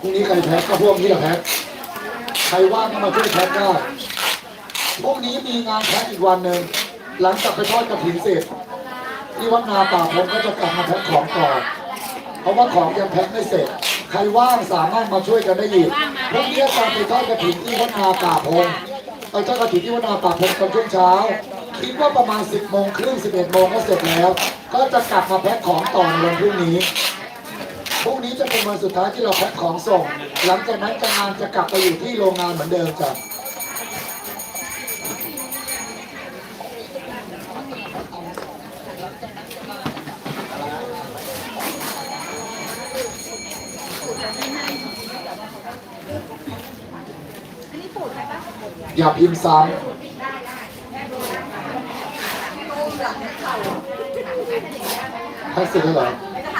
พรุ่งนี้ใครแพ็คก็พวกนี้แหละแพ็คใครว่างก็มาช่วยแพ็คได้พรุ่งนี้มีงานแพ็คอีกวันหนึ่งหลังจากไปทอดกระถิ่นเสร็จที่วัดนาป่าพงก็จะกลับมาแพ็คของก่อเพราะว่าของยังแพ็คไม่เสร็จ ใครว่างสามารถมาช่วยกันได้อีกพรุ่งนี้อาจารไปทอดกระถิ่นที่วัดนาป่าพงไปทอดกระถิ่นที่วัดนาป่าพงตอนช่วงเช้า คิดว่าประมาณ 10โมงครึ่ง11โมงก็เสร็จแล้ว ก็จะกลับมาแพ็คของต่อในวันพรุ่งนี้พรุ่งนี้จะเป็นวันสุดท้ายที่เราแพ็คของส่ง หลังจากนั้นจะงานจะกลับไปอยู่ที่โรงงานเหมือนเดิมจ้ะอย่าพิมพ์ซ้ำ แพ็คเสร็จแล้วเหรอ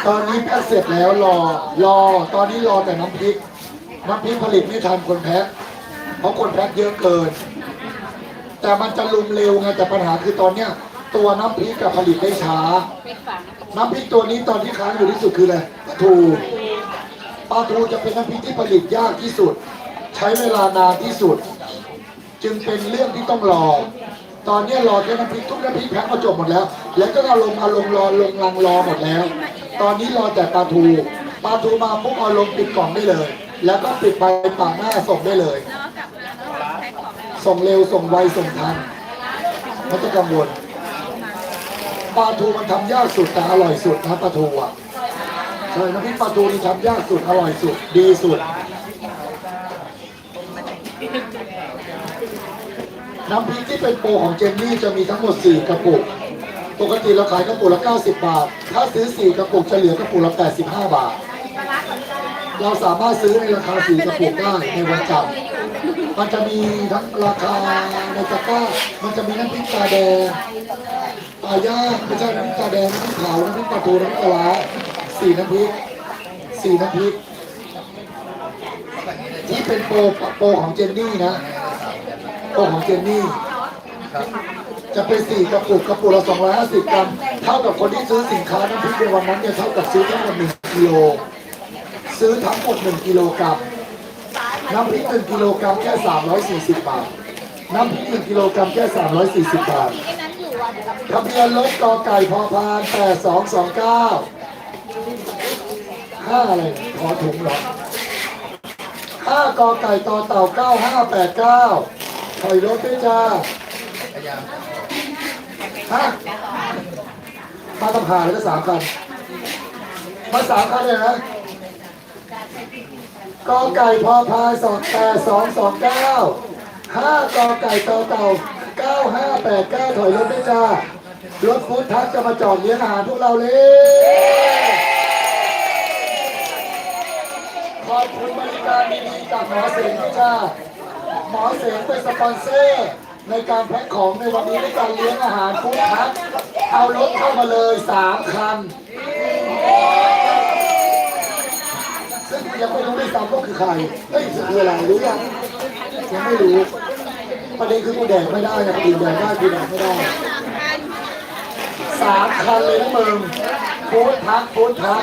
ตอนนี้แพ็คเสร็จแล้วรอรอ ตอนนี้รอแต่น้ำพริก น้ำพริกผลิตไม่ทันคนแพ็คเพราะคนแพ็คเยอะเกิน แต่มันจะลุมเร็วไงแต่ปัญหาคือตอนเนี้ย ตัวน้ำพริกกับผลิตได้ช้า น้ำพริกตัวนี้ตอนที่ค้างอยู่ที่สุดคืออะไรปลาทูปลาทูจะเป็นน้ำพริกที่ผลิตยากที่สุด ใช้เวลานานที่สุด จึงเป็นเรื่องที่ต้องรอ ตอนนี้รอแค่น้ำพริกทุกน้ำพริกแพ็คมาจบหมดแล้ว แล้วก็เอาลงเอาลงรอลงลังรอหมดแล้ว ตอนนี้รอแต่ปลาทูปลาทูมาปุ๊บเอาลงปิดกล่องได้เลย แล้วก็ปิดไปปากหน้าส่งได้เลย ส่งเร็วส่งไวส่งทันไม่ต้องกังวลปลาทูมันทำยากสุดแต่อร่อยสุดนะปลาทูอะใช่น้ำพริกปลาทูนี่ทำยากสุดอร่อยสุดดีสุด น้ำพริกที่เป็นโปรของเจนนี่จะมีทั้งหมด 4 กระปุก ปกติเราขายกระปุกละ 90 บาท ถ้าซื้อ 4 กระปุกจะเหลือกระปุกละ 85 บาท เราสามารถซื้อในราคา 4 กระปุกได้ในวันจันทร์มันจะมีทั้งราคาในตะกร้า มันจะมีน้ำพริกตาแดงปลาย่างไม่ใช่น้ำพริกตาแดงน้ำพริกเผาน้ำพริกปลาทูน้ำปลาร้าสี่น้ำพริกสี่น้ำพริกที่เป็นโปรโปรของเจนนี่นะ โปรของเจนนี่จะเป็นสี่กระปุกกระปุกละ250 กรัม เท่ากับคนที่ซื้อสินค้าน้ำพริกในวันนั้นเนี่ยเท่ากับซื้อทั้งหมด1กิโลซื้อทั้งหมด1กิโลกรัมน้ำพริก1กิโลกรัมแค่ 340 บาท น้ำพริก1กิโลกรัมแค่ 340 บาททะเบียนรถกอไก่พอพาน8229ห้าอะไรขอถุงเหรอห้ากอไก่ต่อเต่า9589 ถอยรถด้วยจ้าฮะมาตำหาเลยก็สามคัน มาสามคันเลยนะกอไก่พอพายสองแปดสองสองเก้าห้ากอไก่ต่อเต่าเก้าห้าแปดเก้าถอยรถด้วยจ้ารถฟู้ดทัคจะมาจอดเลี้ยงอาหารพวกเราเลย ขอบคุณบริการดีๆจากหมอเสงด้วจ้า หมอเสงเป็นสปอนเซอร์ในการแพ็คของในวันนี้ในการเลี้ยงอาหารฟู้ดทัคเอารถเข้ามาเลยสามคัน ซึ่งยังไม่รู้ด้วยซ้ำว่าคือใครเฮ้ยคืออะไรรู้ยังยังไม่รู้ประเด็นคือกูแดกไม่ได้นะกูดื่มแดกได้กูแดกไม่ได้สามคันเลยนะมึงฟูดทักฟูดทัก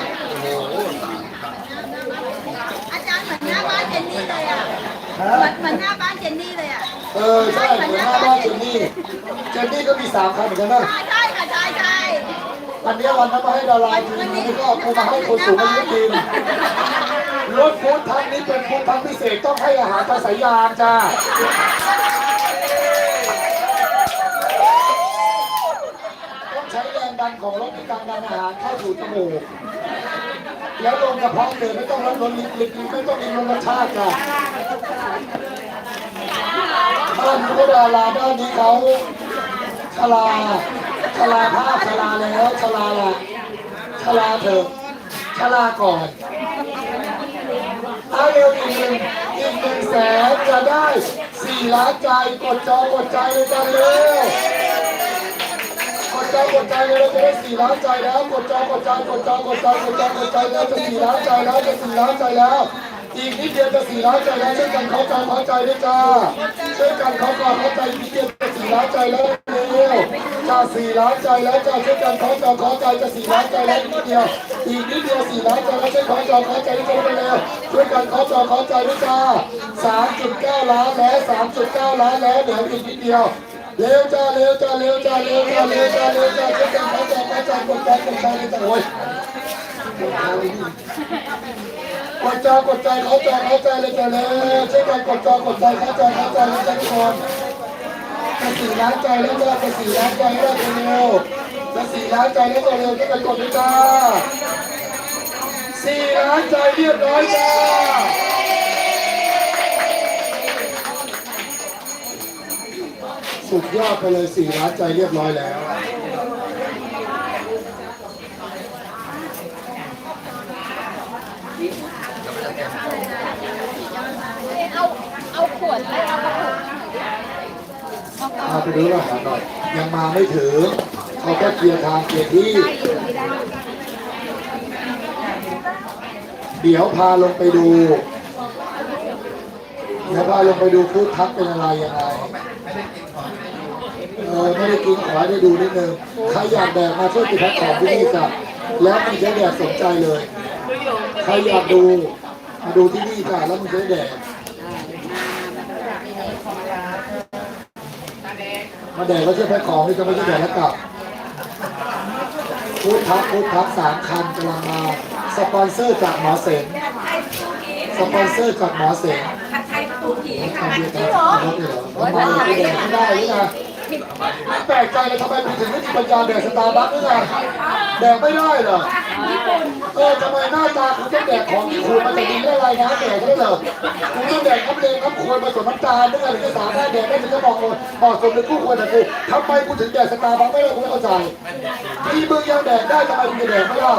อาจารย์เหมือนหน้าบ้านเจนนี่เลยอะฮะ เหมือนเหมือนหน้าบ้านเจนนี่เลยอะเออใช่เหมือนหน้าบ้านเจนนี่ เจนนี่ก็มีสามคันเหมือนกันนะใช่ใช่ค่ะใช่ใช่วันนี้วันนั้นมาให้ดารากินวันนี้ก็เอากูมาให้คนสูงอายุกินรถฟูดทักนี้เป็นฟูดทักพิเศษต้องให้อาหารตาสายยางจ้าต้องใช้แรงดันของรถในการดันอาหารเข้าสู่จมูก แล้วลงกระเพาะเลยไม่ต้องรับรสลิลิลิไม่ต้องมีรสชาติจ้ะบ้านนี้ก็ดาราด้านนี้เขาชลาชลาภาพชลาแล้วชลาละชลาเถอะชลาก่อนเอาเร็วอีกหนึ่งอีกหนึ่งแสนจะได้สี่ล้านใจกดจอกดใจเลยกันเร็ว ใจกดใจเลยเราจะได้สี่ล้านใจแล้วกดจกดใจกดจกดใจกดจกดใจแล้วจะสี่ล้านใจแล้วจะสี่ล้านใจแล้วอีกนิดเดียวจะสี่ล้านใจแล้วช่วยกันเขาใจเขาใจด้วยจ้าช่วยกันเขาก่อนเขาใจนิดเดียวจะสี่ล้านใจแล้วเร็วจะสี่ล้านใจแล้วจ้าช่วยกันเขาใจเขาใจจะสี่ล้านใจแล้วนิดเดียวอีกนิดเดียวสี่ล้านใจแล้วช่วยเขาใจเขาใจด้วยจ้าเร็วช่วยกันเขาใจเขาใจด้วยจ้าสามจุดเก้าล้านแล้วสามจุดเก้าล้านแล้วเดี๋ยวอีกนิดเดียว เร็วจ้าเร็วจ้าเร็วจ้าเร็วจ้าเร็วจ้าเร็วจ้าช่วยกันเขาใจเขาใจกดใจกดใจเลยจ้าโอ้ยกดจอกดใจเขาใจเขาใจเลยจะเลยช่วยกันกดจอกดใจเขาใจเขาใจเลยจะทุกคนจะสี่ล้านใจแล้วจะจะสี่ล้านใจแล้วจะเร็วจะสี่ล้านใจแล้วจะเร็วช่วยกันกดด้วยจ้าสี่ล้านใจเรียบร้อยจ้า สุดยอดไปเลยสี่ล้านใจเรียบร้อยแล้ว เอาเอาขวดแล้วเอากระปุกเอาไปดูรหัสหน่อยยังมาไม่ถึงเขาแค่เคลียร์ทางเคลียร์ที่ เดี๋ยวพาลงไปดูเดี๋ยวพาลงไปดูฟู้ดทักเป็นอะไรยังไงเออไม่ได้กินขอให้ได้ดูนิดนึงใครอยากแดกมาช่วยติดแพ็คของที่นี่จ้ะแล้วมันจะแดกสนใจเลยใครอยากดูมาดูที่นี่จ้ะแล้วมันจะแดกมาแดกแล้วช่วยแพ็คของนี่จะไม่ใช่แดกแล้วกลับฟู้ดทักฟู้ดทักสามคันกำลังมาสปอนเซอร์จากหมอเสงสปอนเซอร์จากหมอเสง ทำเบียร์กันรถเลยเหรอไมไม่แดกไม่ได้หรือไงแปลกใจเลยทำไมคุณถึงไม่มีปัญญาแดกสตาร์บัคหรือไงแดกไม่ได้เหรอเออทำไมหน้าตาคุณต้องแดกของที่คุณมันจะดีได้ไรนะแดกได้เหรอคุณต้องแดกน้ำเลงน้ำควรผสมน้ำตาลด้วยถึงจะสามารถแดกได้ถึงจะเหมาะเหมาะสมในผู้ควรนะคือทำไมคุณถึงแดกสตาร์บัคไม่ได้คุณไม่เข้าใจที่มึงยังแดกได้ทำไมมึงจะแดกไม่ได้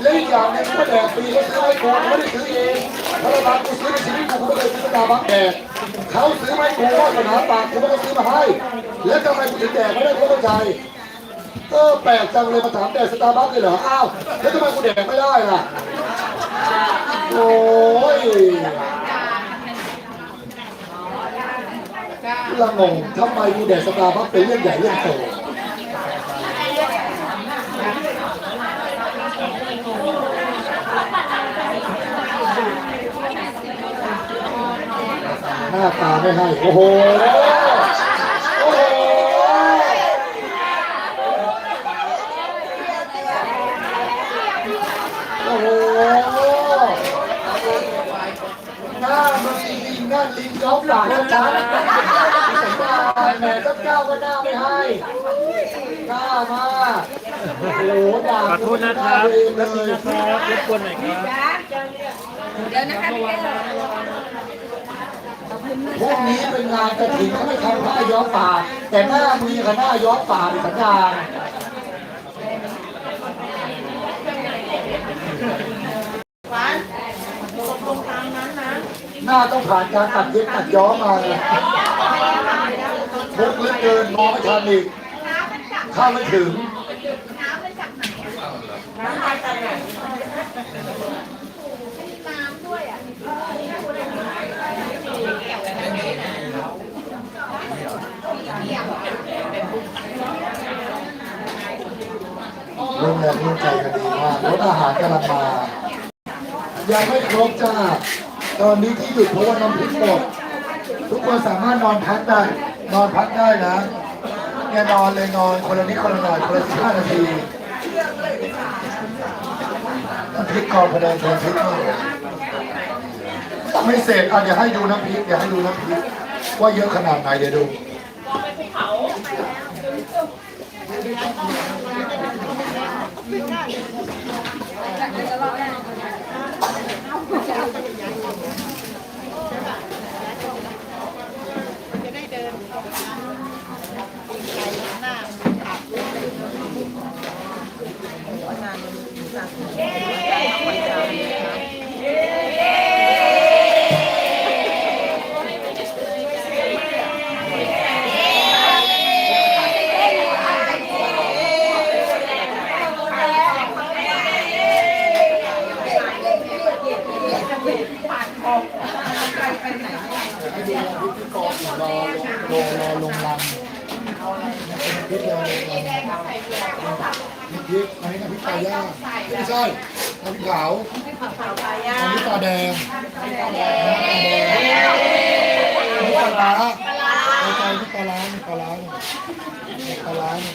และอีกอย่างหนึงก็แดกฟรีก็ซื้อให้กูกูไม่ได้ซื้อเองพระรานกูซื้อในชีวิตกูกูไม่เคยซื้อสตาร์บัคแดกเขาซื้อไม้กูว่าสนามปากกูไม่ได้ซื้อมาให้ แล้วทำไมกูถึงแดกไม่ได้กูไม่เข้าใจเออแปลกจังเลยมาถามแดกสตาร์บัคเลยเหรออ้าวแล้วทำไมกูแดกไม่ได้ล่ะโอ้ยละงงทำไมกูแดกสตาร์บัคเป็นเรื่องใหญ่เรื่องโต หน้าตาไม่ให้ โอ้โห โอ้โห โอ้โห หน้ามันจริงหน้าลิงจ้องหลังนะจ๊ะสัญญาแหมตั้งเก้าก็หน้าไม่ให้หน้ามาโอ้โหด่าขอโทษนะครับเลแป๊บนึงยนะครับรบกวนหน่อยครับ เดี๋ยวนะคะพี่เต้ พวกนี้เป็นงานกระถิ่นเขาไม่ทำผ้าย้อมป่าแต่หน้ามีกับหน้าย้อมป่าเป็นสัญญาณหน้าต้องผ่านการตัดเย็บตัดย้อมมาเลยมุกเหลือเกินมองไม่ทันอีกเข้าไม่ถึงโรงแรมร่วมใจกัน ดีมากรถอาหารกำลังมายังไม่ครบจ้า ตอนนี้ที่หยุดเพราะว่าน้ำพริกหมดทุกคนสามารถนอนพักได้ นอนพักได้นะเนี่ยนอนเลยนอนคนละนิดคนละหน่อยคนละสิบห้านาทีน้ำพริกกองพะแนงแทนพริกนี่ไม่เสร็จอะเดี๋ยวให้ดูน้ำพริกเดี๋ยวให้ดูน้ำพริกว่าเยอะขนาดไหนเดี๋ยวดู 最大的 พริกอันนี้น้ำพริกปลาย่างไม่ใช่น้ำพริกเผาน้ำพริกปลาแดงน้ำพริกปลาร้าในใจมีปลาร้ามีปลาร้าเนี่ยมีปลาร้าเนี่ย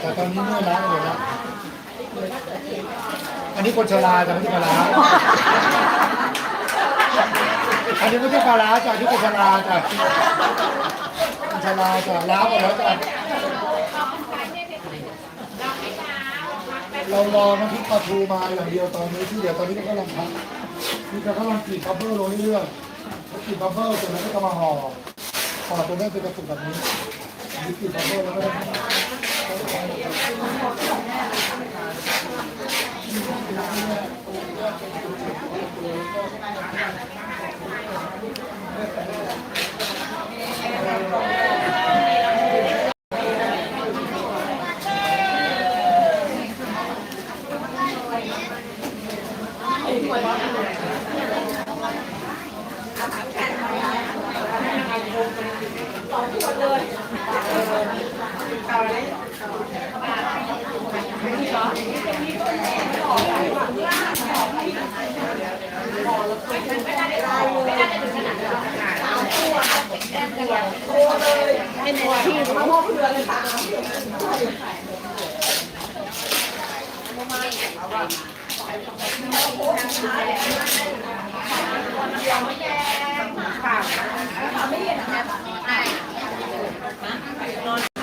แต่ตอนนี้เมื่อยล้าเลยนะอันนี้คนชราแต่ไม่ใช่ปลาร้าอันนี้ไม่ใช่ปลาร้าจ้ะอันนี่คนชราจ้ะคนชราจ้ะล้าหมดแล้วจ้ะ เรารอน้ำพริกปลาทูมาอย่างเดียวตอนนี้ที่เดี๋ยวตอนนี้ก็กำลังพักนี่ก็กำลังกรีดบับเบิ้ลลงเรื่อยๆพอกรีดบับเบิ้ลเสร็จแล้วก็จะมาห่อห่อจนได้เป็นกระปุกแบบนี้นี่กรีดบับเบิ้ลแล้วก็ได้ เป็นที่มะม่วงเผือกเลยค่ะไม่เย็นนะ